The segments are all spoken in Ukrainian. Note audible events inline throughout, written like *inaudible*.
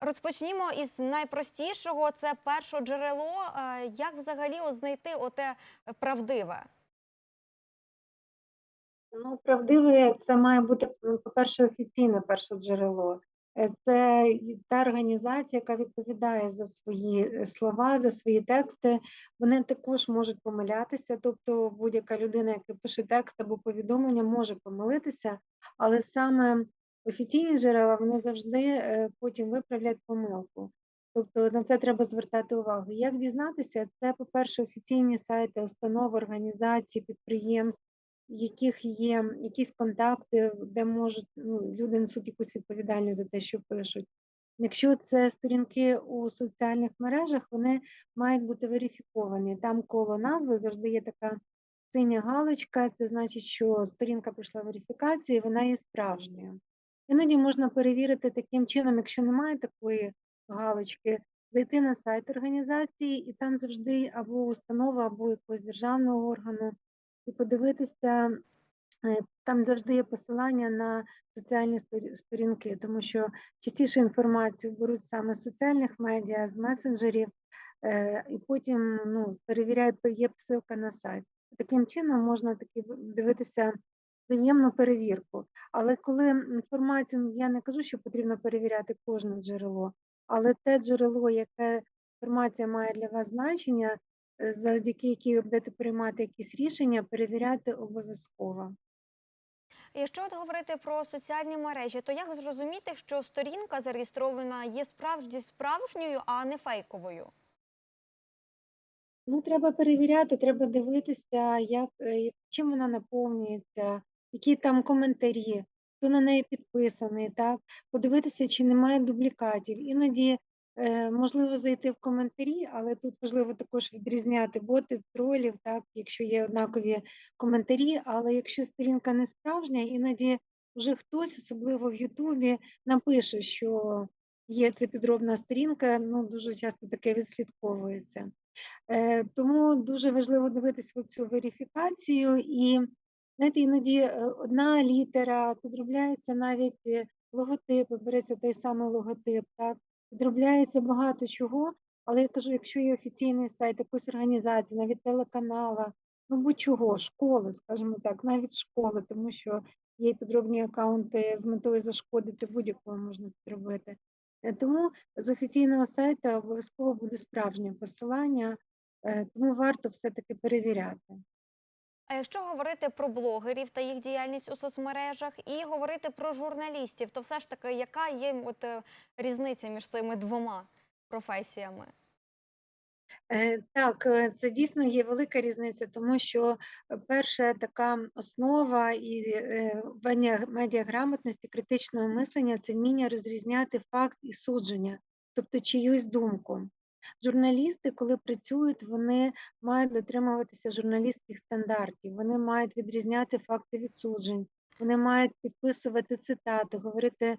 Розпочнімо із найпростішого. Це першоджерело. Е, Як взагалі от знайти оте правдиве? Ну, правдиве, це має бути, по-перше, офіційне першоджерело. Е, Це та організація, яка відповідає за свої е, слова, за свої тексти. Вони також можуть помилятися, тобто будь-яка людина, яка пише текст або повідомлення, може помилитися, але саме офіційні джерела вони завжди е, потім виправлять помилку. Тобто на це треба звертати увагу. Як дізнатися? Це, по-перше, офіційні сайти, установ, організацій, підприємств в яких є якісь контакти, де можуть ну, люди несуть якусь відповідальність за те, що пишуть. Якщо це сторінки у соціальних мережах, вони мають бути верифіковані. Там коло назви завжди є така синя галочка, це значить, що сторінка пройшла верифікацію і вона є справжньою. Іноді можна перевірити таким чином, якщо немає такої галочки, зайти на сайт організації, і там завжди або установа, або якогось державного органу і подивитися, е, там завжди є посилання на соціальні сторінки, тому що частіше інформацію беруть саме з соціальних медіа, з месенджерів, е, і потім ну, перевіряють, є ссылка на сайт. Таким чином можна таки дивитися взаємну перевірку. Але коли інформацію, я не кажу, що потрібно перевіряти кожне джерело, але те джерело, яке інформація має для вас значення, е, завдяки якій ви будете приймати якісь рішення, перевіряти обов'язково. Якщо от говорити про соціальні мережі, то як зрозуміти, що сторінка зареєстрована є справді справжньою, а не фейковою? Ну, треба перевіряти, треба дивитися, е, як- чим вона наповнюється, які там коментарі, хто на неї підписаний, так? Подивитися, чи немає дублікатів. Іноді е, можливо зайти в коментарі, але тут важливо також відрізняти ботів, тролів, так, якщо є однакові коментарі, але якщо сторінка не справжня, іноді вже хтось, особливо в Ютубі, напише, що є це підробна сторінка, ну дуже часто таке відслідковується. Е, тому дуже важливо дивитися цю верифікацію. І знаєте, іноді е, одна літера, підробляється навіть е, логотипи, береться той самий логотип, так, підробляється багато чого. Але я кажу, якщо є офіційний сайт якоїсь організації, навіть телеканала, ну будь-чого, школи, скажімо так, навіть школи, тому що є підробні акаунти з метою зашкодити будь-якого можна підробити. Е, Тому з офіційного сайту обов'язково буде справжнє посилання, тому варто все-таки перевіряти. А якщо говорити про блогерів та їх діяльність у соцмережах, і говорити про журналістів, то все ж таки, яка є от, е, різниця між цими двома професіями? Е, Так, е, це дійсно є велика різниця, тому що перша така основа і вміння медіаграмотності, критичного мислення це вміння розрізняти факт і судження, тобто чиюсь думку. Журналісти, коли працюють, вони мають дотримуватися журналістських стандартів, вони мають відрізняти факти від суджень, вони мають підписувати цитати, говорити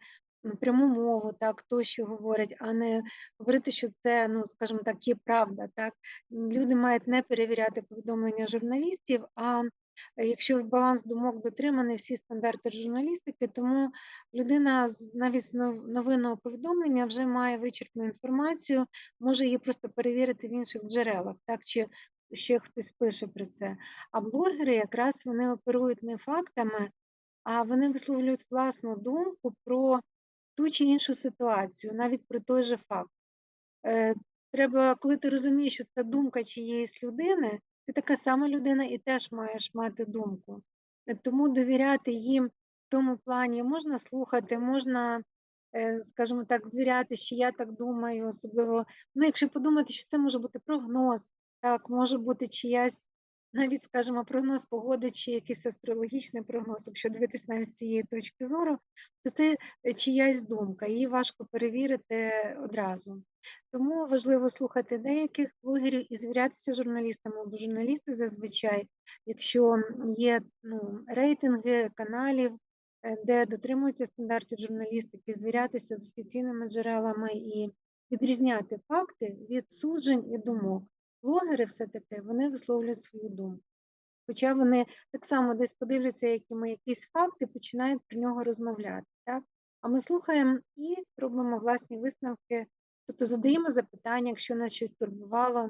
пряму мову, так, то, що говорять, а не говорити, що це, ну скажімо так, є правда. Так люди мають не перевіряти повідомлення журналістів. А якщо баланс думок дотриманий, всі стандарти журналістики, тому людина навіть з новинного повідомлення вже має вичерпну інформацію, може її просто перевірити в інших джерелах, так чи ще хтось пише про це. А блогери якраз вони оперують не фактами, а вони висловлюють власну думку про ту чи іншу ситуацію, навіть про той же факт. Е, треба, коли ти розумієш, що це думка чиєїсь людини, ти така сама людина і теж маєш мати думку. Е, Тому довіряти їм в тому плані можна слухати, можна, е, скажімо так, звіряти, що я так думаю, особливо, ну, якщо подумати, що це може бути прогноз, так, може бути чиясь, навіть, скажімо, прогноз погоди чи якийсь астрологічний прогноз, якщо дивитись навіть з цієї точки зору, то це е, чиясь думка, її важко перевірити одразу. Тому важливо слухати деяких блогерів і звірятися журналістами, бо журналісти зазвичай, якщо є ну, рейтинги каналів, е, де дотримуються стандартів журналістики, звірятися з офіційними джерелами і відрізняти факти від суджень і думок. Блогери все-таки вони висловлюють свою думку. Хоча вони так само десь подивляться, які ми якийсь факт і починають про нього розмовляти. Так? А ми слухаємо і робимо власні висновки. Тобто задаємо запитання, якщо нас щось турбувало,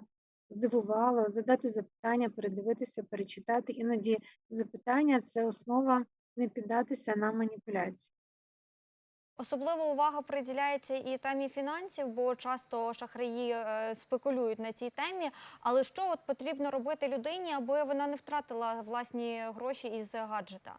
здивувало, задати запитання, передивитися, перечитати. Іноді запитання це основа не піддатися на маніпуляції. Особлива увага приділяється і темі фінансів, бо часто шахраї е, спекулюють на цій темі. Але що от потрібно робити людині, аби вона не втратила власні гроші із гаджета?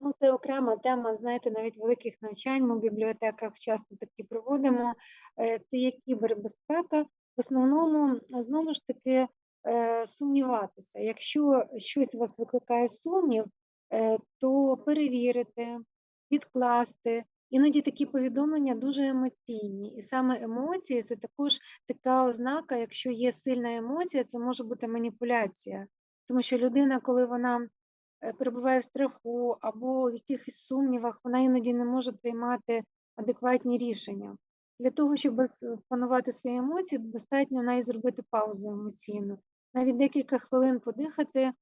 Ну, це окрема тема, знаєте, навіть великих навчань. Ми в бібліотеках часто такі проводимо. Е, Це є кібербезпека. В основному, знову ж таки, е, сумніватися. Якщо щось вас викликає сумнів, е, то перевірити, відкласти. Іноді такі повідомлення дуже емоційні. І саме емоції це також така ознака, якщо є сильна емоція, це може бути маніпуляція. Тому що людина, коли вона перебуває в страху або в якихось сумнівах, вона іноді не може приймати адекватні рішення. Для того, щоб с- опанувати свої емоції, достатньо навіть зробити паузу емоційну. Навіть декілька хвилин подихати,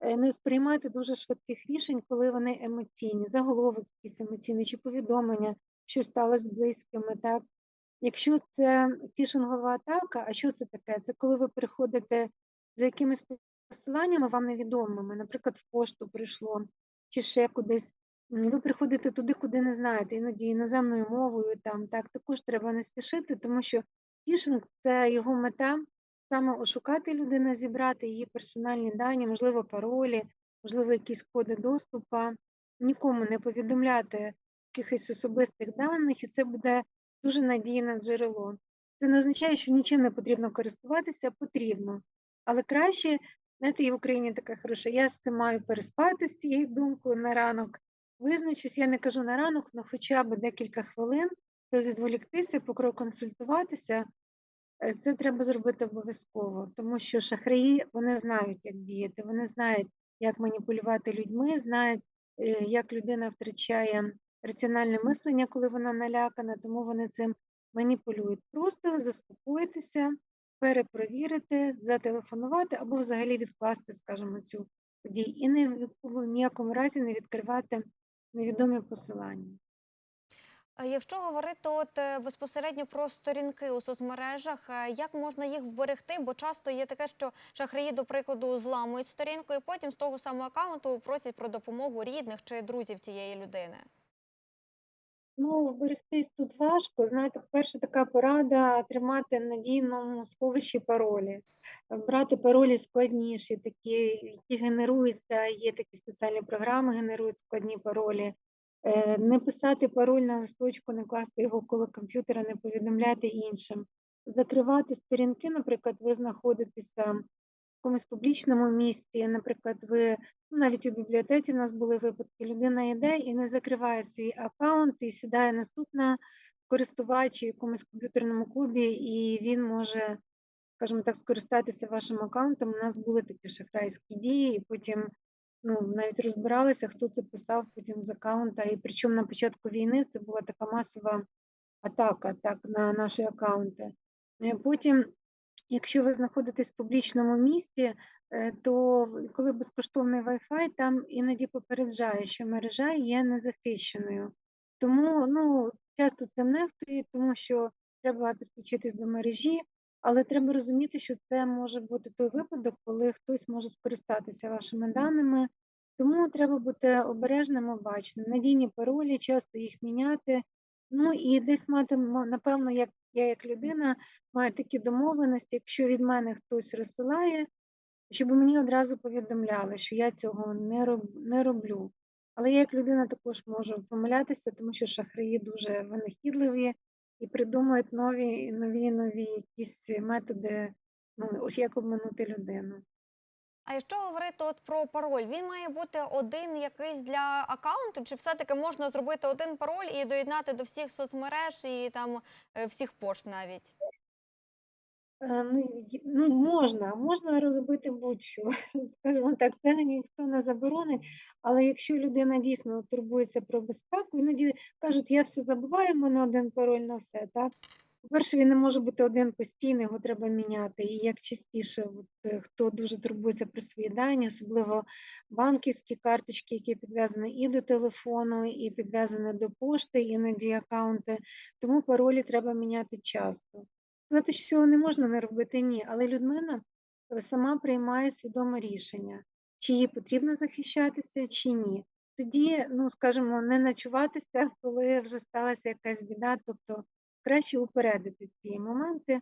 е, не сприймати дуже швидких рішень, коли вони емоційні, заголовок якийсь емоційний чи повідомлення, що сталося з близькими. Так? Якщо це фішингова атака, а що це таке? Це коли ви приходите за якимись посиланнями вам невідомими, наприклад, в пошту прийшло чи ще кудись. Ви приходите туди, куди не знаєте, іноді іноземною мовою там так також треба не спішити, тому що фішинг це його мета саме ошукати людину, зібрати її персональні дані, можливо, паролі, можливо, якісь коди доступу, нікому не повідомляти якихось особистих даних, і це буде дуже надійне джерело. Це не означає, що нічим не потрібно користуватися, потрібно. Але краще, знаєте, і в Україні така хороша, я з цим маю переспати з цією думкою на ранок. Визначусь, я не кажу на ранок, але хоча б декілька хвилин, відволіктися, поконсультуватися, Е, Це треба зробити обов'язково, тому що шахраї вони знають, як діяти, вони знають, як маніпулювати людьми, знають, е, як людина втрачає раціональне мислення, коли вона налякана, тому вони цим маніпулюють. Просто заспокоїтися, перепровірити, зателефонувати або взагалі відкласти, скажімо, цю подію. І не в ніякому разі не відкривати невідомі посилання. Якщо говорити от е, безпосередньо про сторінки у соцмережах, е, як можна їх вберегти? Бо часто є таке, що шахраї, до прикладу, зламують сторінку і потім з того самого аккаунту просять про допомогу рідних чи друзів тієї людини. Ну, вберегтись тут важко. Знаєте, перша така порада тримати надійному сховищі паролі, Е, брати паролі складніші, такі, які генеруються, є такі спеціальні програми, генерують складні паролі. Е, Не писати пароль на листочку, не класти його коло комп'ютера, не повідомляти іншим. Закривати сторінки, наприклад, ви знаходитеся якомусь публічному місці, наприклад, ви Ну, навіть у бібліотеці в нас були випадки. Людина йде і не закриває свій аккаунт, і сідає наступна користувач у якомусь комп'ютерному клубі, і він може, скажімо так, скористатися вашим аккаунтом. У нас були такі шахрайські дії, і потім ну, навіть розбиралися, хто це писав потім з аккаунта. І причому на початку війни це була така масова атака так, на наші аккаунти. Е, Потім, якщо ви знаходитесь в публічному місці, е, то коли безкоштовний Wi-Fi, там іноді попереджає, що мережа є незахищеною. Тому ну, часто цим нехтують, тому що треба підключитись до мережі, але треба розуміти, що це може бути той випадок, коли хтось може скористатися вашими даними. Тому треба бути обережним, обачним. Надійні паролі, часто їх міняти. Ну і десь мати, напевно, як я як людина маю такі домовленості, якщо від мене хтось розсилає, щоб мені одразу повідомляли, що я цього не, роб, не роблю. Але я як людина також можу помилятися, тому що шахраї дуже винахідливі і придумують нові, нові, нові якісь методи, ну, як обминути людину. А якщо говорити от про пароль, він має бути один якийсь для аккаунту, чи все-таки можна зробити один пароль і доєднати до всіх соцмереж і там е, всіх пошт навіть? Е, Ну, ну, можна, можна робити будь-що, *laughs* скажімо так, це ніхто не заборонить. Але якщо людина дійсно турбується про безпеку, іноді кажуть, я все забуваю, в мене один пароль на все, так? По-перше, він не може бути один постійно, його треба міняти. І як частіше, от, е, хто дуже турбується про свої дані, особливо банківські карточки, які підв'язані і до телефону, і підв'язані до пошти, іноді аккаунти, тому паролі треба міняти часто. Сказати, що цього не можна не робити, ні, але людина е, сама приймає свідоме рішення, чи їй потрібно захищатися, чи ні. Тоді, ну скажімо, не ночуватися, коли вже сталася якась біда, тобто краще упередити ці моменти.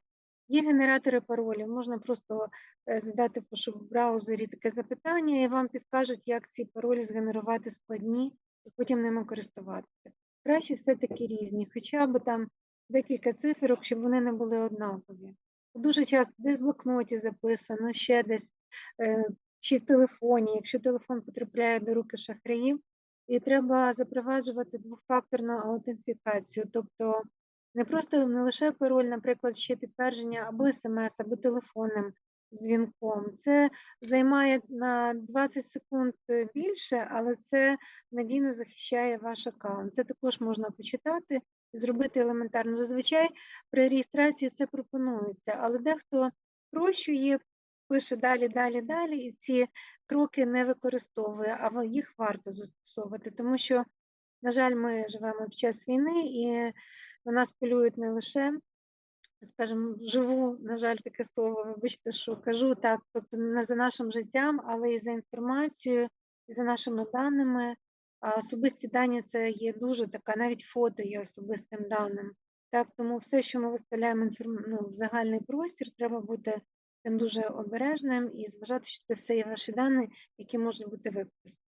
Є генератори паролів, можна просто е, задати в пошук браузері таке запитання, і вам підкажуть, як ці паролі згенерувати складні і потім ними користуватися. Краще все-таки різні, хоча б там декілька циферок, щоб вони не були однакові. Дуже часто десь в блокноті записано, ще десь, е, чи в телефоні, якщо телефон потрапляє до руки шахраїв, і треба запроваджувати двофакторну аутентифікацію, тобто не просто не лише пароль, наприклад, ще підтвердження або смс, або телефонним дзвінком. Це займає на 20 секунд е, більше, але це надійно захищає ваш аккаунт. Це також можна почитати і зробити елементарно. Зазвичай при реєстрації це пропонується, але дехто спрощує, пише далі, далі, далі, і ці кроки не використовує, а їх варто застосовувати, тому що, на жаль, ми живемо під час війни і на нас полюють не лише, скажімо, вживу, на жаль, таке слово, вибачте, що кажу так, тобто не за нашим життям, але і за інформацією, і за нашими даними. Особисті дані це є дуже така, навіть фото є особистим даним. Так, тому все, що ми виставляємо інформ... ну, в загальний простір, треба бути тим дуже обережним і зважати, що це все є ваші дані, які можуть бути використані.